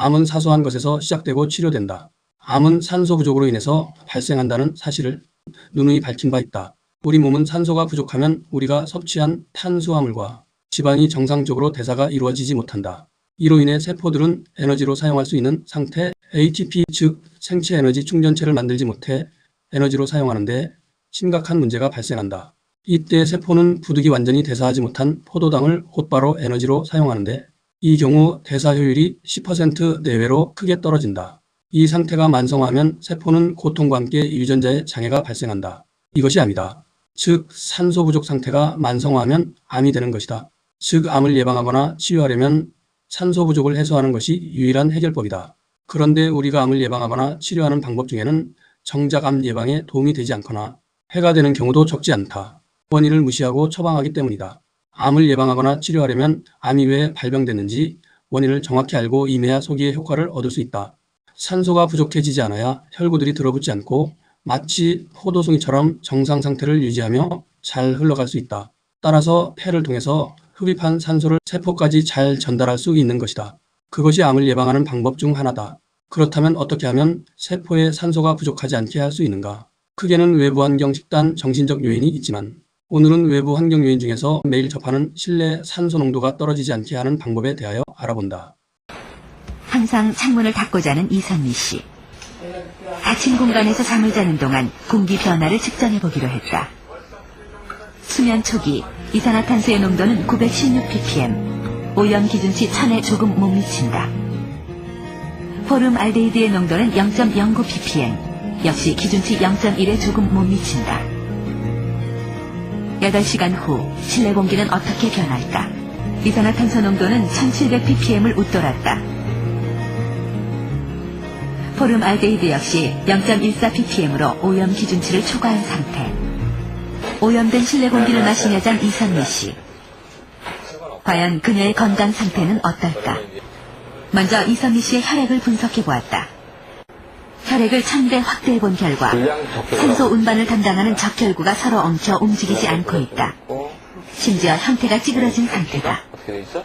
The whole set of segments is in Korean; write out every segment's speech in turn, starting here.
암은 사소한 것에서 시작되고 치료된다. 암은 산소 부족으로 인해서 발생한다는 사실을 누누이 밝힌 바 있다. 우리 몸은 산소가 부족하면 우리가 섭취한 탄수화물과 지방이 정상적으로 대사가 이루어지지 못한다. 이로 인해 세포들은 에너지로 사용할 수 있는 상태 ATP 즉 생체 에너지 충전체를 만들지 못해 에너지로 사용하는데 심각한 문제가 발생한다. 이때 세포는 부득이 완전히 대사하지 못한 포도당을 곧바로 에너지로 사용하는데 이 경우 대사 효율이 10% 내외로 크게 떨어진다. 이 상태가 만성화하면 세포는 고통과 함께 유전자의 장애가 발생한다. 이것이 암이다. 즉 산소 부족 상태가 만성화하면 암이 되는 것이다. 즉 암을 예방하거나 치료하려면 산소 부족을 해소하는 것이 유일한 해결법이다. 그런데 우리가 암을 예방하거나 치료하는 방법 중에는 정작 암 예방에 도움이 되지 않거나 해가 되는 경우도 적지 않다. 원인을 무시하고 처방하기 때문이다. 암을 예방하거나 치료하려면 암이 왜 발병됐는지 원인을 정확히 알고 임해야 소기의 효과를 얻을 수 있다. 산소가 부족해지지 않아야 혈구들이 들어붙지 않고 마치 포도송이처럼 정상 상태를 유지하며 잘 흘러갈 수 있다. 따라서 폐를 통해서 흡입한 산소를 세포까지 잘 전달할 수 있는 것이다. 그것이 암을 예방하는 방법 중 하나다. 그렇다면 어떻게 하면 세포에 산소가 부족하지 않게 할 수 있는가? 크게는 외부 환경, 식단, 정신적 요인이 있지만 오늘은 외부 환경 요인 중에서 매일 접하는 실내 산소 농도가 떨어지지 않게 하는 방법에 대하여 알아본다. 항상 창문을 닫고 자는 이선미 씨. 닫힌 공간에서 잠을 자는 동안 공기 변화를 측정해 보기로 했다. 수면 초기 이산화탄소의 농도는 916ppm, 오염 기준치 1000에 조금 못 미친다. 포름 알데히드의 농도는 0.09ppm, 역시 기준치 0.1에 조금 못 미친다. 8시간 후 실내 공기는 어떻게 변할까? 이산화탄소 농도는 1700ppm을 웃돌았다. 포름 알데히드 역시 0.14ppm으로 오염 기준치를 초과한 상태. 오염된 실내 공기를 마시며 잔 이선미 씨. 과연 그녀의 건강 상태는 어떨까? 먼저 이선미 씨의 혈액을 분석해 보았다. 혈액을 천대 확대해 본 결과 산소 운반을 담당하는 적혈구가 서로 엉켜 움직이지 않고 있다. 심지어 형태가 찌그러진 상태다. 어떻게 돼 있어?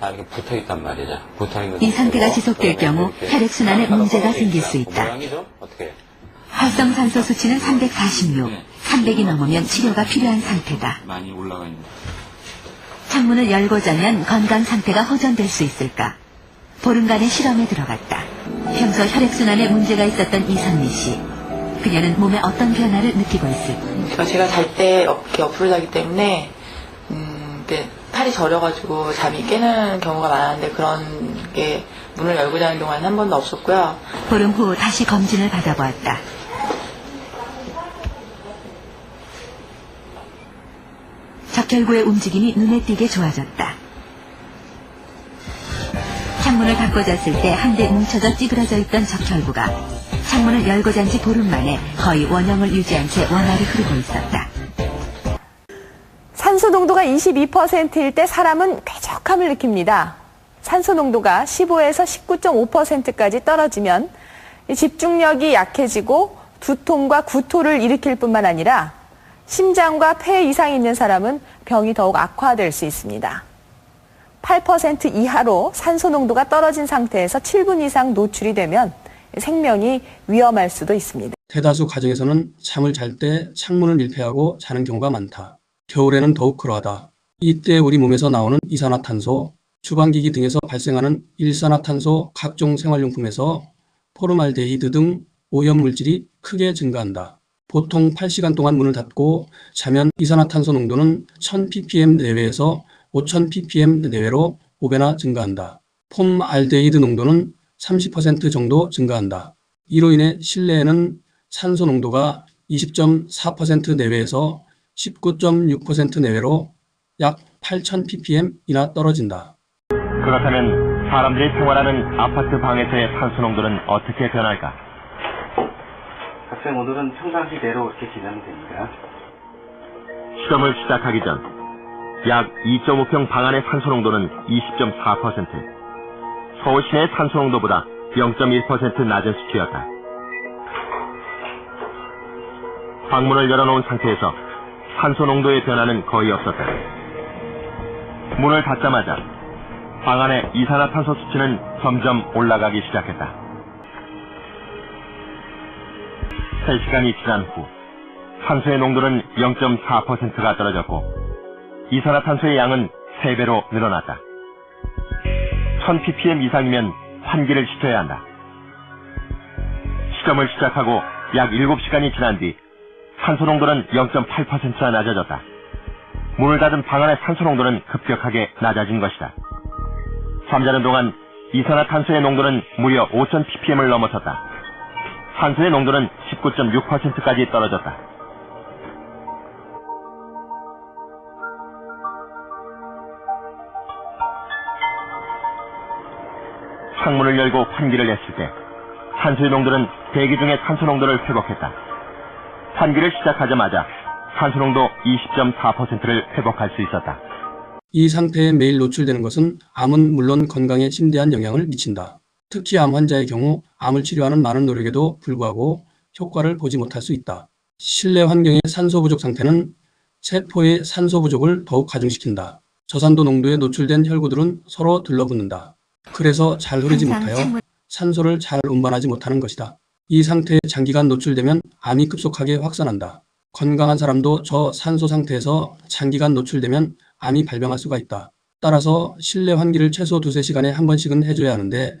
다 이렇게 붙어 있단 말이죠. 붙어 있는 이 상태가 지속될 경우 혈액순환에 문제가 생길 수 있다. 활성산소 수치는 346, 300이 넘으면 치료가 필요한 상태다. 많이 올라가 있는. 창문을 열고 자면 건강 상태가 호전될 수 있을까? 보름간의 실험에 들어갔다. 평소 혈액순환에 문제가 있었던 이선미 씨. 그녀는 몸에 어떤 변화를 느끼고 있을까? 그러니까 제가 잘 때 이렇게 옆으로 자기 때문에 음, 이렇게 팔이 저려가지고 잠이 깨는 경우가 많았는데 그런 게 문을 열고 자는 동안 한 번도 없었고요. 보름 후 다시 검진을 받아보았다. 적혈구의 움직임이 눈에 띄게 좋아졌다. 창문을 닫고 잤을 때 한데 뭉쳐져 찌그러져 있던 적혈구가 창문을 열고 잔 지 보름 만에 거의 원형을 유지한 채 원활히 흐르고 있었다. 산소 농도가 22%일 때 사람은 쾌적함을 느낍니다. 산소 농도가 15에서 19.5%까지 떨어지면 이 집중력이 약해지고 두통과 구토를 일으킬 뿐만 아니라 심장과 폐 이상이 있는 사람은 병이 더욱 악화될 수 있습니다. 8% 이하로 산소 농도가 떨어진 상태에서 7분 이상 노출이 되면 생명이 위험할 수도 있습니다. 대다수 가정에서는 잠을 잘 때 창문을 밀폐하고 자는 경우가 많다. 겨울에는 더욱 그러하다. 이때 우리 몸에서 나오는 이산화탄소, 주방기기 등에서 발생하는 일산화탄소, 각종 생활용품에서 포름알데히드 등 오염물질이 크게 증가한다. 보통 8시간 동안 문을 닫고 자면 이산화탄소 농도는 1000ppm 내외에서 5000ppm 내외로 5배나 증가한다. 폼알데히드 농도는 30% 정도 증가한다. 이로 인해 실내에는 산소 농도가 20.4% 내외에서 19.6% 내외로 약 8000ppm이나 떨어진다. 그렇다면 사람들이 생활하는 아파트 방에서의 산소 농도는 어떻게 변할까? 학생 오늘은 평상시대로 이렇게 지내면 됩니다. 실험을 시작하기 전 약 2.5평 방 안의 산소 농도는 20.4%, 서울 시내 산소 농도보다 0.1% 낮은 수치였다. 방문을 열어놓은 상태에서 산소 농도의 변화는 거의 없었다. 문을 닫자마자 방 안의 이산화탄소 수치는 점점 올라가기 시작했다. 3시간이 지난 후 산소의 농도는 0.4%가 떨어졌고 이산화탄소의 양은 3배로 늘어났다. 1000ppm 이상이면 환기를 시켜야 한다. 시점을 시작하고 약 7시간이 지난 뒤 산소 농도는 0.8%나 낮아졌다. 문을 닫은 방 안의 산소 농도는 급격하게 낮아진 것이다. 잠자는 동안 이산화탄소의 농도는 무려 5000ppm을 넘어섰다. 산소의 농도는 19.6%까지 떨어졌다. 창문을 열고 환기를 했을 때 산소의 농도는 대기 중의 산소 농도를 회복했다. 환기를 시작하자마자 산소 농도 20.4%를 회복할 수 있었다. 이 상태에 매일 노출되는 것은 암은 물론 건강에 심대한 영향을 미친다. 특히 암 환자의 경우 암을 치료하는 많은 노력에도 불구하고 효과를 보지 못할 수 있다. 실내 환경의 산소 부족 상태는 세포의 산소 부족을 더욱 가중시킨다. 저산도 농도에 노출된 혈구들은 서로 들러붙는다. 그래서 잘 흐르지 못하여 산소를 잘 운반하지 못하는 것이다. 이 상태에 장기간 노출되면 암이 급속하게 확산한다. 건강한 사람도 저 산소 상태에서 장기간 노출되면 암이 발병할 수가 있다. 따라서 실내 환기를 최소 두세 시간에 한 번씩은 해줘야 하는데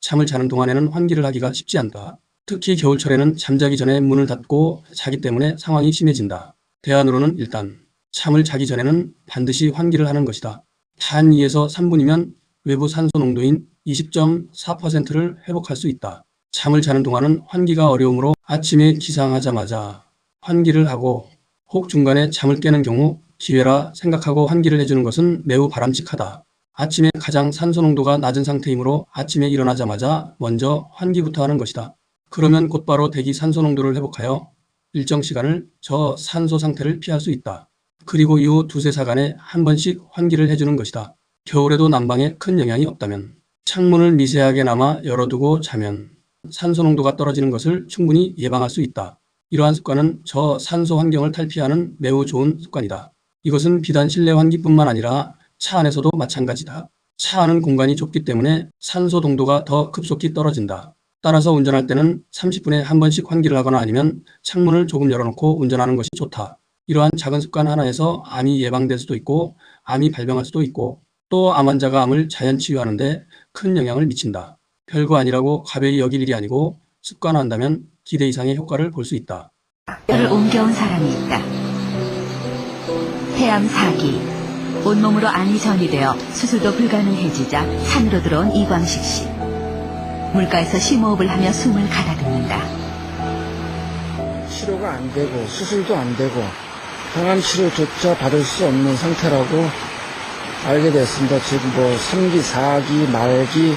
잠을 자는 동안에는 환기를 하기가 쉽지 않다. 특히 겨울철에는 잠자기 전에 문을 닫고 자기 때문에 상황이 심해진다. 대안으로는 일단 잠을 자기 전에는 반드시 환기를 하는 것이다. 단 2에서 3분이면 외부 산소 농도인 20.4%를 회복할 수 있다. 잠을 자는 동안은 환기가 어려우므로 아침에 기상하자마자 환기를 하고 혹 중간에 잠을 깨는 경우 기회라 생각하고 환기를 해주는 것은 매우 바람직하다. 아침에 가장 산소 농도가 낮은 상태이므로 아침에 일어나자마자 먼저 환기부터 하는 것이다. 그러면 곧바로 대기 산소 농도를 회복하여 일정 시간을 저 산소 상태를 피할 수 있다. 그리고 이후 두세 사간에 한 번씩 환기를 해주는 것이다. 겨울에도 난방에 큰 영향이 없다면 창문을 미세하게나마 열어두고 자면 산소 농도가 떨어지는 것을 충분히 예방할 수 있다. 이러한 습관은 저 산소 환경을 탈피하는 매우 좋은 습관이다. 이것은 비단 실내 환기뿐만 아니라 차 안에서도 마찬가지다. 차 안은 공간이 좁기 때문에 산소 농도가 더 급속히 떨어진다. 따라서 운전할 때는 30분에 한 번씩 환기를 하거나 아니면 창문을 조금 열어놓고 운전하는 것이 좋다. 이러한 작은 습관 하나에서 암이 예방될 수도 있고 암이 발병할 수도 있고 또 암 환자가 암을 자연 치유하는데 큰 영향을 미친다. 별거 아니라고 가벼이 여길 일이 아니고 습관화한다면 기대 이상의 효과를 볼 수 있다. 를 옮겨온 사람이 있다. 폐암 4기. 온몸으로 안이 전이 되어 수술도 불가능해지자 산으로 들어온 이광식 씨. 물가에서 심호흡을 하며 숨을 가다듬는다. 치료가 안 되고 수술도 안 되고 항암 치료조차 받을 수 없는 상태라고 알게 됐습니다. 지금 뭐 3기, 4기, 말기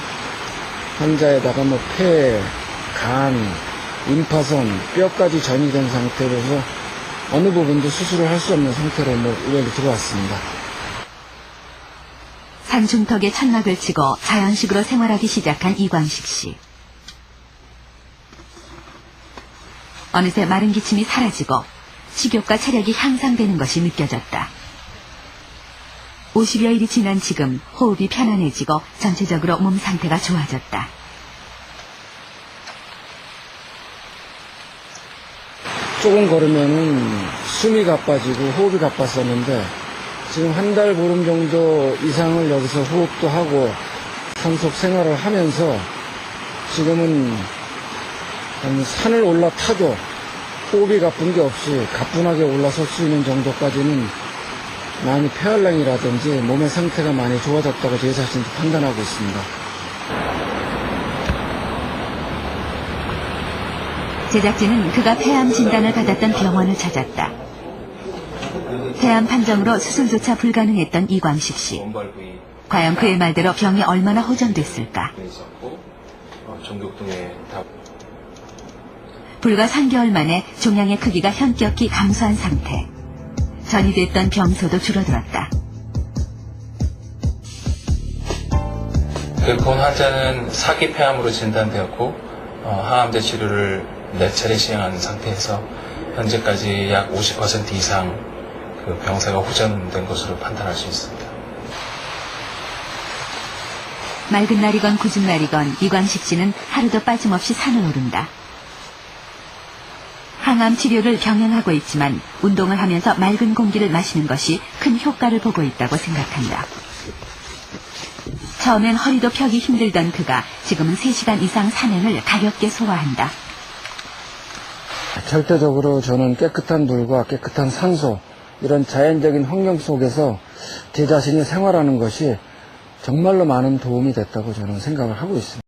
환자에다가 뭐 폐, 간, 임파선, 뼈까지 전이 된 상태로서 어느 부분도 수술을 할 수 없는 상태로 뭐 여기 들어왔습니다. 산중턱에 천막을 치고 자연식으로 생활하기 시작한 이광식 씨. 어느새 마른 기침이 사라지고 식욕과 체력이 향상되는 것이 느껴졌다. 50여일이 지난 지금 호흡이 편안해지고 전체적으로 몸 상태가 좋아졌다. 조금 걸으면은 숨이 가빠지고 호흡이 가빴었는데 지금 한 달 보름 정도 이상을 여기서 호흡도 하고 산속 생활을 하면서 지금은 한 산을 올라타도 호흡이 가쁜 게 없이 가뿐하게 올라설 수 있는 정도까지는 많이 폐활량이라든지 몸의 상태가 많이 좋아졌다고 제 자신도 판단하고 있습니다. 제작진은 그가 폐암 진단을 받았던 병원을 찾았다. 폐암 판정으로 수술조차 불가능했던 이광식 씨. 과연 그의 말대로 병이 얼마나 호전됐을까? 불과 3개월 만에 종양의 크기가 현격히 감소한 상태. 전이 됐던 병소도 줄어들었다. 그본 환자는 사기 폐암으로 진단되었고 어, 항암제 치료를 네 차례 시행한 상태에서 현재까지 약 50% 이상 그 병세가 호전된 것으로 판단할 수 있습니다. 맑은 날이건 구준 날이건 이광식 씨는 하루도 빠짐없이 산을 오른다. 항암 치료를 병행하고 있지만 운동을 하면서 맑은 공기를 마시는 것이 큰 효과를 보고 있다고 생각한다. 처음엔 허리도 펴기 힘들던 그가 지금은 3시간 이상 산행을 가볍게 소화한다. 절대적으로 저는 깨끗한 물과 깨끗한 산소, 이런 자연적인 환경 속에서 제 자신이 생활하는 것이 정말로 많은 도움이 됐다고 저는 생각을 하고 있습니다.